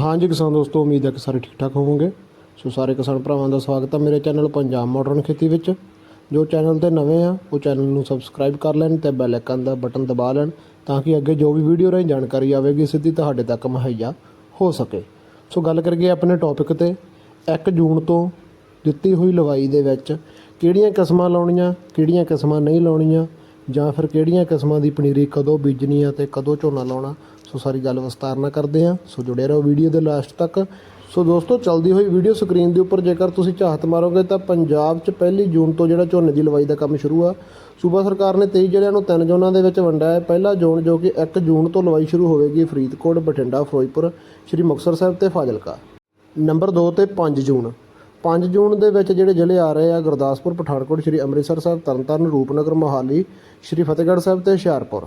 ਹਾਂਜੀ ਕਿਸਾਨ ਦੋਸਤੋ, ਉਮੀਦ ਹੈ ਕਿ ਸਾਰੇ ਠੀਕ ਠਾਕ ਹੋਵੋਗੇ। ਸੋ ਸਾਰੇ ਕਿਸਾਨ ਭਰਾਵਾਂ ਦਾ ਸਵਾਗਤ ਹੈ ਮੇਰੇ ਚੈਨਲ ਪੰਜਾਬ ਮਾਡਰਨ ਖੇਤੀ ਵਿੱਚ। ਜੋ ਚੈਨਲ ਤੇ ਨਵੇਂ ਆ, ਉਹ ਚੈਨਲ ਨੂੰ ਸਬਸਕ੍ਰਾਈਬ ਕਰ ਲੈਣ ਤੇ ਬੈਲ ਆਈਕਨ ਦਾ ਬਟਨ ਦਬਾ ਲੈਣ ਤਾਂ ਕਿ ਅੱਗੇ ਜੋ ਵੀ ਵੀਡੀਓ ਰਾਹੀਂ ਜਾਣਕਾਰੀ ਆਵੇਗੀ, ਸਿੱਧੀ ਤੁਹਾਡੇ ਤੱਕ ਮੁਹੱਈਆ ਹੋ ਸਕੇ। ਸੋ ਗੱਲ ਕਰੀਏ ਆਪਣੇ ਟੌਪਿਕ ਤੇ 1 ਜੂਨ ਤੋਂ ਦਿੱਤੀ ਹੋਈ ਲਵਾਈ ਦੇ ਵਿੱਚ ਕਿਹੜੀਆਂ ਕਿਸਮਾਂ ਲਾਉਣੀਆਂ, ਕਿਹੜੀਆਂ ਕਿਸਮਾਂ ਨਹੀਂ ਲਾਉਣੀਆਂ ਜਾਂ ਫਿਰ ਕਿਹੜੀਆਂ ਕਿਸਮਾਂ ਦੀ ਪਨੀਰੀ ਕਦੋਂ ਬੀਜਣੀ ਆ ਤੇ ਕਦੋਂ ਝੋਨਾ ਲਾਉਣਾ, ਸੋ ਸਾਰੀ ਗੱਲ ਵਿਸਤਾਰ ਨਾਲ ਕਰਦੇ ਹਾਂ। ਸੋ ਜੁੜੇ ਰਹੋ ਵੀਡੀਓ ਦੇ ਲਾਸਟ ਤੱਕ। ਸੋ ਦੋਸਤੋ, ਚੱਲਦੀ ਹੋਈ ਵੀਡੀਓ ਸਕਰੀਨ ਦੇ ਉੱਪਰ ਜੇਕਰ ਤੁਸੀਂ ਝਾਤ ਮਾਰੋਗੇ ਤਾਂ ਪੰਜਾਬ 'ਚ ਪਹਿਲੀ ਜੂਨ ਤੋਂ ਜਿਹੜਾ ਝੋਨੇ ਦੀ ਲਵਾਈ ਦਾ ਕੰਮ ਸ਼ੁਰੂ ਆ। ਸੂਬਾ ਸਰਕਾਰ ਨੇ 23 ਜ਼ਿਲ੍ਹਿਆਂ ਨੂੰ ਤਿੰਨ ਜ਼ੋਨਾਂ ਦੇ ਵਿੱਚ ਵੰਡਿਆ ਹੈ। ਪਹਿਲਾ ਜ਼ੋਨ ਜੋ ਕਿ 1 ਜੂਨ ਤੋਂ ਲਵਾਈ ਸ਼ੁਰੂ ਹੋਵੇਗੀ, ਫਰੀਦਕੋਟ, ਬਠਿੰਡਾ, ਫਿਰੋਜ਼ਪੁਰ, ਸ਼੍ਰੀ ਮੁਕਤਸਰ ਸਾਹਿਬ ਤੇ ਫਾਜ਼ਿਲਕਾ। ਨੰਬਰ 2 ਤੇ 5 ਜੂਨ। 5 ਜੂਨ ਦੇ ਵਿੱਚ ਜਿਹੜੇ ਜ਼ਿਲ੍ਹੇ ਆ ਰਹੇ ਆ, ਗੁਰਦਾਸਪੁਰ, ਪਠਾਨਕੋਟ, ਸ਼੍ਰੀ ਅੰਮ੍ਰਿਤਸਰ ਸਾਹਿਬ, ਤਰਨਤਾਰਨ, ਰੂਪਨਗਰ, ਮੋਹਾਲੀ, ਸ਼੍ਰੀ ਫਤਿਹਗੜ੍ਹ ਸਾਹਿਬ ਤੇ ਹੁਸ਼ਿਆਰਪੁਰ।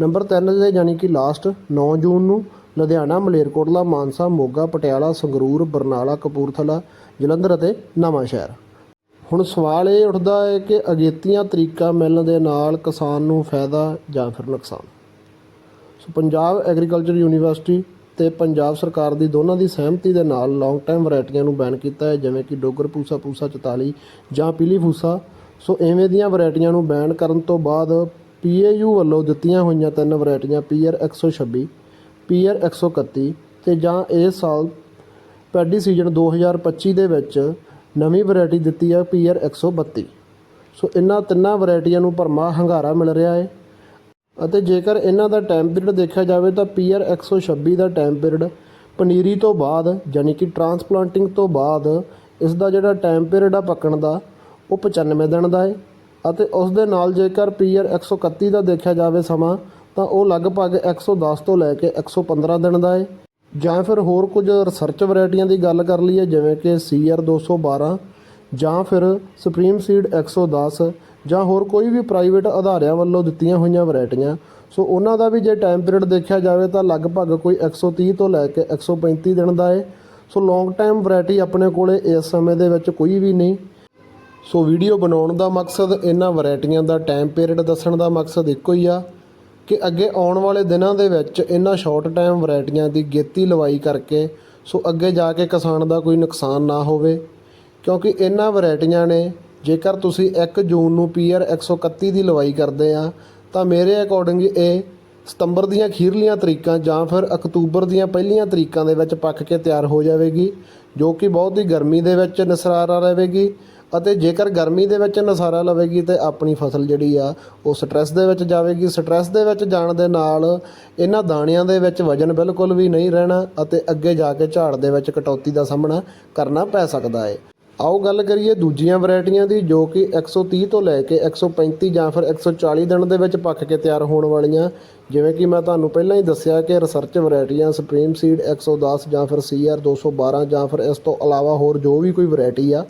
ਨੰਬਰ 3 ਦੇ, ਯਾਨੀ ਕਿ ਲਾਸਟ 9 ਜੂਨ ਨੂੰ ਲੁਧਿਆਣਾ, ਮਲੇਰਕੋਟਲਾ, ਮਾਨਸਾ, ਮੋਗਾ, ਪਟਿਆਲਾ, ਸੰਗਰੂਰ, ਬਰਨਾਲਾ, ਕਪੂਰਥਲਾ, ਜਲੰਧਰ ਅਤੇ ਨਵਾਂਸ਼ਹਿਰ ਹੁਣ ਸਵਾਲ ਇਹ ਉੱਠਦਾ ਹੈ ਕਿ ਅਗੇਤੀਆਂ ਤਰੀਕਾ ਮਿਲਣ ਦੇ ਨਾਲ ਕਿਸਾਨ ਨੂੰ ਫਾਇਦਾ ਜਾਂ ਫਿਰ ਨੁਕਸਾਨ? ਸੋ ਪੰਜਾਬ ਐਗਰੀਕਲਚਰ ਯੂਨੀਵਰਸਿਟੀ ਤੇ ਪੰਜਾਬ ਸਰਕਾਰ ਦੀ ਦੋਨਾਂ ਦੀ ਸਹਿਮਤੀ ਦੇ ਨਾਲ ਲੌਂਗ ਟਾਈਮ ਵੈਰਾਈਟੀਆਂ ਨੂੰ ਬੈਨ ਕੀਤਾ ਹੈ, ਜਿਵੇਂ ਕਿ ਡੋਗਰ ਪੂਸਾ ਪੂਸਾ 44 ਜਾਂ ਪੀਲੀ ਫੂਸਾ। ਸੋ ਐਵੇਂ ਦੀਆਂ ਵੈਰਾਈਟੀਆਂ ਨੂੰ ਬੈਨ ਕਰਨ ਤੋਂ ਬਾਅਦ ਪੀਏਯੂ ਵੱਲੋਂ ਦਿੱਤੀਆਂ ਹੋਈਆਂ ਤਿੰਨ ਵੈਰਾਈਟੀਆਂ ਪੀਆਰ 126 ਪੀਆਰ 131 ਤੇ ਜਾਂ ਇਸ ਸਾਲ ਪੈਡੀ ਸੀਜ਼ਨ 2025 ਦੇ ਵਿੱਚ ਨਵੀਂ ਵੈਰਾਈਟੀ ਦਿੱਤੀ ਹੈ ਪੀਆਰ 132 ਸੋ ਇਹਨਾਂ ਤਿੰਨਾਂ ਵੈਰਾਈਟੀਆਂ ਨੂੰ ਭਰਮਾ ਹੰਗਾਰਾ ਮਿਲ ਰਿਹਾ ਹੈ। ਅਤੇ ਜੇਕਰ ਇਹਨਾਂ ਦਾ ਟਾਈਮ ਪੀਰੀਅਡ ਦੇਖਿਆ ਜਾਵੇ ਤਾਂ ਪੀਆਰ 126 ਦਾ ਟਾਈਮ ਪੀਰੀਅਡ ਪਨੀਰੀ ਤੋਂ ਬਾਅਦ ਯਾਨੀ ਕਿ ਟਰਾਂਸਪਲਾਂਟਿੰਗ ਤੋਂ ਬਾਅਦ, ਇਸ ਦਾ ਜਿਹੜਾ ਟਾਈਮ ਪੀਰੀਅਡ ਆ ਪੱਕਣ ਦਾ, ਉਹ 95 ਦਿਨ ਦਾ ਹੈ ਅਤੇ ਉਸ ਦੇ ਨਾਲ ਜੇਕਰ ਪੀਆਰ 131 ਦਾ ਦੇਖਿਆ ਜਾਵੇ ਸਮਾਂ, ਤਾਂ ਉਹ ਲਗਭਗ 110 ਤੋਂ ਲੈ ਕੇ 115 ਦਿਨ ਦਾ ਹੈ ਜਾਂ ਫਿਰ ਹੋਰ ਕੁਝ ਰਿਸਰਚ ਵੈਰਾਈਟੀਆਂ ਦੀ ਗੱਲ ਕਰ ਲਈਏ, ਜਿਵੇਂ ਕਿ ਸੀਆਰ 212 ਜਾਂ ਫਿਰ ਸੁਪਰੀਮ ਸੀਡ 110 ਜਾਂ ਹੋਰ ਕੋਈ ਵੀ ਪ੍ਰਾਈਵੇਟ ਅਦਾਰਿਆਂ ਵੱਲੋਂ ਦਿੱਤੀਆਂ ਹੋਈਆਂ ਵੈਰਾਈਟੀਆਂ। ਸੋ ਉਹਨਾਂ ਦਾ ਵੀ ਜੇ ਟਾਈਮ ਪੀਰੀਅਡ ਦੇਖਿਆ ਜਾਵੇ ਤਾਂ ਲਗਭਗ ਕੋਈ 130 ਤੋਂ ਲੈ ਕੇ 135 ਦਿਨ ਦਾ ਹੈ ਸੋ ਲੌਂਗ ਟਾਈਮ ਵੈਰਾਈਟੀ ਆਪਣੇ ਕੋਲੇ ਇਸ ਸਮੇਂ ਦੇ ਵਿੱਚ ਕੋਈ ਵੀ ਨਹੀਂ। ਸੋ ਵੀਡੀਓ ਬਣਾਉਣ ਦਾ ਮਕਸਦ ਇਹਨਾਂ ਵੈਰਾਈਟੀਆਂ ਦਾ ਟਾਈਮ ਪੀਰੀਅਡ ਦੱਸਣ ਦਾ ਮਕਸਦ ਇੱਕੋ ਹੀ ਆ ਕਿ ਅੱਗੇ ਆਉਣ ਵਾਲੇ ਦਿਨਾਂ ਦੇ ਵਿੱਚ ਇਹਨਾਂ ਸ਼ਾਰਟ ਟਾਈਮ ਵੈਰਾਈਟੀਆਂ ਦੀ ਗੇਤੀ ਲਵਾਈ ਕਰਕੇ ਸੋ ਅੱਗੇ ਜਾ ਕੇ ਕਿਸਾਨ ਦਾ ਕੋਈ ਨੁਕਸਾਨ ਨਾ ਹੋਵੇ, ਕਿਉਂਕਿ ਇਹਨਾਂ ਵੈਰਾਈਟੀਆਂ ਨੇ ਜੇਕਰ ਤੁਸੀਂ 1 ਜੂਨ ਨੂੰ ਪੀਆਰ 131 ਦੀ ਲਵਾਈ ਕਰਦੇ ਆ, ਤਾਂ ਮੇਰੇ ਅਕੋਰਡਿੰਗ ਇਹ ਸਤੰਬਰ ਦੀਆਂ ਅਖੀਰਲੀਆਂ ਤਰੀਕਾਂ ਜਾਂ ਫਿਰ ਅਕਤੂਬਰ ਦੀਆਂ ਪਹਿਲੀਆਂ ਤਰੀਕਾਂ ਦੇ ਵਿੱਚ ਪੱਕ ਕੇ ਤਿਆਰ ਹੋ ਜਾਵੇਗੀ, ਜੋ ਕਿ ਬਹੁਤ ਹੀ ਗਰਮੀ ਦੇ ਵਿੱਚ ਨਸਰਾਰਾ ਰਹੇਗੀ ਅਤੇ ਜੇਕਰ ਗਰਮੀ ਦੇ ਵਿੱਚ ਨਸਾਰਾ ਲਵੇਗੀ ਤੇ ਆਪਣੀ ਫਸਲ ਜਿਹੜੀ ਆ, ਉਹ ਸਟ੍ਰੈਸ ਦੇ ਵਿੱਚ ਜਾਵੇਗੀ। ਸਟ੍ਰੈਸ ਦੇ ਵਿੱਚ ਜਾਣ ਦੇ ਨਾਲ ਇਹਨਾਂ ਦਾਣਿਆਂ ਦੇ ਵਿੱਚ ਵਜਨ ਬਿਲਕੁਲ ਵੀ ਨਹੀਂ ਰਹਿਣਾ ਅਤੇ ਅੱਗੇ ਜਾ ਕੇ ਝਾੜ ਦੇ ਵਿੱਚ ਕਟੌਤੀ ਦਾ ਸਾਹਮਣਾ ਕਰਨਾ ਪੈ ਸਕਦਾ ਹੈ ਆਓ ਗੱਲ ਕਰੀਏ ਦੂਜੀਆਂ ਵੈਰਾਈਟੀਆਂ ਦੀ ਜੋ ਕਿ 130 ਤੋਂ ਲੈ ਕੇ 135 ਜਾਂ ਫਿਰ 140 ਦਿਨ ਦੇ ਵਿੱਚ ਪੱਕ ਕੇ ਤਿਆਰ ਹੋਣ ਵਾਲੀਆਂ, ਜਿਵੇਂ ਕਿ ਮੈਂ ਤੁਹਾਨੂੰ ਪਹਿਲਾਂ ਹੀ ਦੱਸਿਆ ਕਿ ਰਿਸਰਚ ਵੈਰਾਈਟੀਆਂ ਸੁਪਰੀਮ ਸੀਡ 110 ਜਾਂ ਫਿਰ ਸੀਆਰ 212 ਜਾਂ ਫਿਰ ਇਸ ਤੋਂ ਇਲਾਵਾ ਹੋਰ ਜੋ ਵੀ ਕੋਈ ਵੈਰਾਈਟੀ ਆ।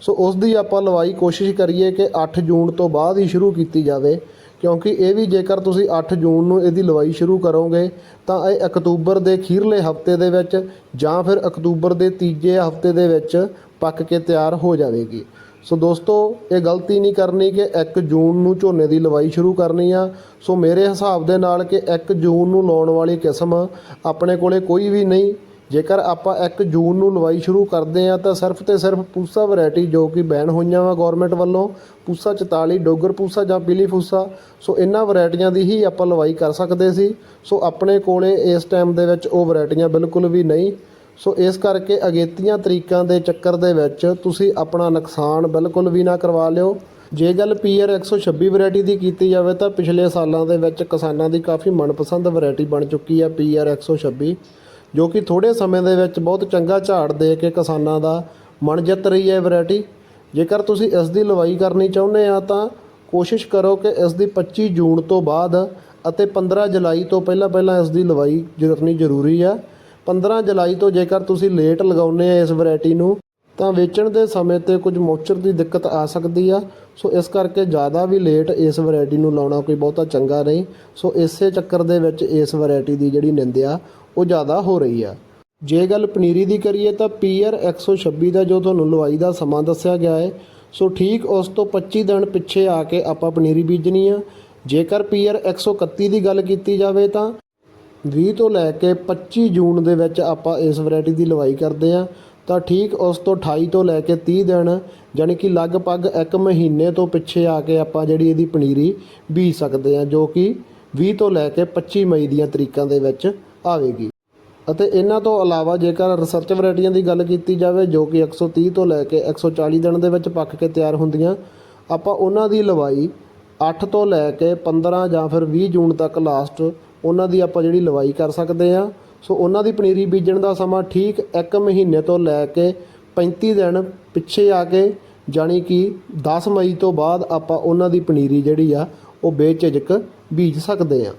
ਸੋ ਉਸ ਦੀ ਆਪਾਂ ਲਵਾਈ ਕੋਸ਼ਿਸ਼ ਕਰੀਏ ਕਿ 8 ਜੂਨ ਤੋਂ ਬਾਅਦ ਹੀ ਸ਼ੁਰੂ ਕੀਤੀ ਜਾਵੇ। ਕਿਉਂਕਿ ਇਹ ਵੀ ਜੇਕਰ ਤੁਸੀਂ 8 ਜੂਨ ਨੂੰ ਇਹਦੀ ਲਵਾਈ ਸ਼ੁਰੂ ਕਰੋਗੇ, ਤਾਂ ਇਹ ਅਕਤੂਬਰ ਦੇ ਅਖੀਰਲੇ ਹਫ਼ਤੇ ਦੇ ਵਿੱਚ ਜਾਂ ਫਿਰ ਅਕਤੂਬਰ ਦੇ ਤੀਜੇ ਹਫ਼ਤੇ ਦੇ ਵਿੱਚ ਪੱਕ ਕੇ ਤਿਆਰ ਹੋ ਜਾਵੇਗੀ। ਸੋ ਦੋਸਤੋ, ਇਹ ਗਲਤੀ ਨਹੀਂ ਕਰਨੀ ਕਿ 1 ਜੂਨ ਨੂੰ ਝੋਨੇ ਦੀ ਲਵਾਈ ਸ਼ੁਰੂ ਕਰਨੀ ਆ। ਸੋ ਮੇਰੇ ਹਿਸਾਬ ਦੇ ਨਾਲ ਕਿ 1 ਜੂਨ ਨੂੰ ਲਾਉਣ ਵਾਲੀ ਕਿਸਮ ਆਪਣੇ ਕੋਲੇ ਕੋਈ ਵੀ ਨਹੀਂ। ਜੇਕਰ ਆਪਾਂ 1 ਜੂਨ ਨੂੰ ਲਵਾਈ ਸ਼ੁਰੂ ਕਰਦੇ ਆ ਤਾਂ ਸਿਰਫ ਤੇ ਸਿਰਫ ਪੂਸਾ ਵੈਰਾਈਟੀ ਜੋ ਕਿ ਬੈਨ ਹੋਈਆਂ ਵਾ ਗਵਰਨਮੈਂਟ ਵੱਲੋਂ, ਪੂਸਾ 44 ਡੋਗਰ ਪੂਸਾ ਜਾਂ ਪੀਲੀ ਪੂਸਾ, ਸੋ ਇਹਨਾਂ ਵੈਰਾਈਟੀਆਂ ਦੀ ਹੀ ਆਪਾਂ ਲਵਾਈ ਕਰ ਸਕਦੇ ਸੀ। ਸੋ ਆਪਣੇ ਕੋਲੇ ਇਸ ਟਾਈਮ ਦੇ ਵਿੱਚ ਉਹ ਵੈਰਾਈਟੀਆਂ ਬਿਲਕੁਲ ਵੀ ਨਹੀਂ। ਸੋ ਇਸ ਕਰਕੇ ਅਗੇਤੀਆਂ ਤਰੀਕਾਂ ਦੇ ਚੱਕਰ ਦੇ ਵਿੱਚ ਤੁਸੀਂ ਆਪਣਾ ਨੁਕਸਾਨ ਬਿਲਕੁਲ ਵੀ ਨਾ ਕਰਵਾ ਲਿਓ। ਜੇ ਗੱਲ ਪੀਆਰ 126 ਵੈਰਾਈਟੀ ਦੀ ਕੀਤੀ ਜਾਵੇ, ਤਾਂ ਪਿਛਲੇ ਸਾਲਾਂ ਦੇ ਵਿੱਚ ਕਿਸਾਨਾਂ ਦੀ ਕਾਫੀ ਮਨਪਸੰਦ ਵੈਰਾਈਟੀ ਬਣ ਚੁੱਕੀ ਹੈ ਪੀਆਰ 126 ਜੋ ਕਿ ਥੋੜੇ ਸਮੇਂ ਦੇ ਵਿੱਚ ਬਹੁਤ ਚੰਗਾ ਝਾੜ ਦੇ ਕੇ ਕਿਸਾਨਾਂ ਦਾ ਮਨ ਜਿੱਤ ਰਹੀ ਹੈ ਵੈਰਾਈਟੀ। ਜੇਕਰ ਤੁਸੀਂ ਇਸ ਦੀ ਲਵਾਈ ਕਰਨੀ ਚਾਹੁੰਦੇ ਆ ਤਾਂ ਕੋਸ਼ਿਸ਼ ਕਰੋ ਕਿ ਇਸ ਦੀ 25 ਜੂਨ ਤੋਂ ਬਾਅਦ ਅਤੇ 15 ਜੁਲਾਈ ਤੋਂ ਪਹਿਲਾਂ ਪਹਿਲਾਂ ਇਸ ਦੀ ਲਵਾਈ ਕਰਨੀ ਜ਼ਰੂਰੀ ਆ। 15 ਜੁਲਾਈ ਤੋਂ ਜੇਕਰ ਤੁਸੀਂ ਲੇਟ ਲਗਾਉਂਦੇ ਆ ਇਸ ਵੈਰਾਈਟੀ ਨੂੰ, ਤਾਂ ਵੇਚਣ ਦੇ ਸਮੇਂ ਤੇ ਕੁਝ ਮੋਚਰ ਦੀ ਦਿੱਕਤ ਆ ਸਕਦੀ ਆ। ਸੋ ਇਸ ਕਰਕੇ ਜ਼ਿਆਦਾ ਵੀ ਲੇਟ ਇਸ ਵੈਰਾਈਟੀ ਨੂੰ ਲਾਉਣਾ ਕੋਈ ਬਹੁਤਾ ਚੰਗਾ ਨਹੀਂ। ਸੋ ਇਸੇ ਚੱਕਰ ਦੇ ਵਿੱਚ ਇਸ ਵੈਰਾਈਟੀ ਦੀ ਜਿਹੜੀ ਨਿੰਦਿਆ ਉਹ ਜ਼ਿਆਦਾ ਹੋ ਰਹੀ ਆ। ਜੇ ਗੱਲ ਪਨੀਰੀ ਦੀ ਕਰੀਏ ਤਾਂ ਪੀਆਰ 126 ਦਾ ਜੋ ਤੁਹਾਨੂੰ ਲਵਾਈ ਦਾ ਸਮਾਂ ਦੱਸਿਆ ਗਿਆ ਹੈ, ਸੋ ਠੀਕ ਉਸ ਤੋਂ 25 ਦਿਨ ਪਿੱਛੇ ਆ ਕੇ ਆਪਾਂ ਪਨੀਰੀ ਬੀਜਣੀ ਆ। ਜੇਕਰ ਪੀਆਰ 131 ਦੀ ਗੱਲ ਕੀਤੀ ਜਾਵੇ ਤਾਂ 20 ਤੋਂ ਲੈ ਕੇ 25 ਜੂਨ ਦੇ ਵਿੱਚ ਆਪਾਂ ਇਸ ਵੈਰਾਈਟੀ ਦੀ ਲਵਾਈ ਕਰਦੇ ਆ। ਤਾਂ ਠੀਕ ਉਸ ਤੋਂ 28 ਤੋਂ ਲੈ ਕੇ 30 ਦਿਨ ਯਾਨੀ ਕਿ ਲਗਭਗ ਇੱਕ ਮਹੀਨੇ ਤੋਂ ਪਿੱਛੇ ਆ ਕੇ ਆਪਾਂ ਜਿਹੜੀ ਇਹਦੀ ਪਨੀਰੀ ਬੀਜ ਸਕਦੇ ਆ, ਜੋ ਕਿ 20 ਤੋਂ ਲੈ ਕੇ 25 ਮਈ ਦੀਆਂ ਤਰੀਕਾਂ ਦੇ ਵਿੱਚ ਆਵੇਗੀ। ਅਤੇ ਇਹਨਾਂ ਤੋਂ ਇਲਾਵਾ ਜੇਕਰ ਰਿਸਰਚ ਵੈਰਾਈਟੀਆਂ ਦੀ ਗੱਲ ਕੀਤੀ ਜਾਵੇ, ਜੋ ਕਿ 130 ਤੋਂ ਲੈ ਕੇ 140 ਦਿਨ ਦੇ ਵਿੱਚ ਪੱਕ ਕੇ ਤਿਆਰ ਹੁੰਦੀਆਂ, ਆਪਾਂ ਉਹਨਾਂ ਦੀ ਲਵਾਈ 8 ਤੋਂ ਲੈ ਕੇ 15 ਜਾਂ ਫਿਰ 20 ਜੂਨ ਤੱਕ ਲਾਸਟ ਉਹਨਾਂ ਦੀ ਆਪਾਂ ਜਿਹੜੀ ਲਵਾਈ ਕਰ ਸਕਦੇ ਆ ਸੋ ਉਹਨਾਂ ਦੀ ਪਨੀਰੀ ਬੀਜਣ ਦਾ ਸਮਾਂ ਠੀਕ 1 ਮਹੀਨੇ ਤੋਂ ਲੈ ਕੇ 35 ਦਿਨ ਪਿੱਛੇ ਆ ਕੇ, ਜਾਣੀ ਕਿ 10 ਮਈ ਤੋਂ ਬਾਅਦ ਆਪਾਂ ਉਹਨਾਂ ਦੀ ਪਨੀਰੀ ਜਿਹੜੀ ਆ, ਉਹ ਬੇਝਿਜਕ ਬੀਜ ਸਕਦੇ ਆ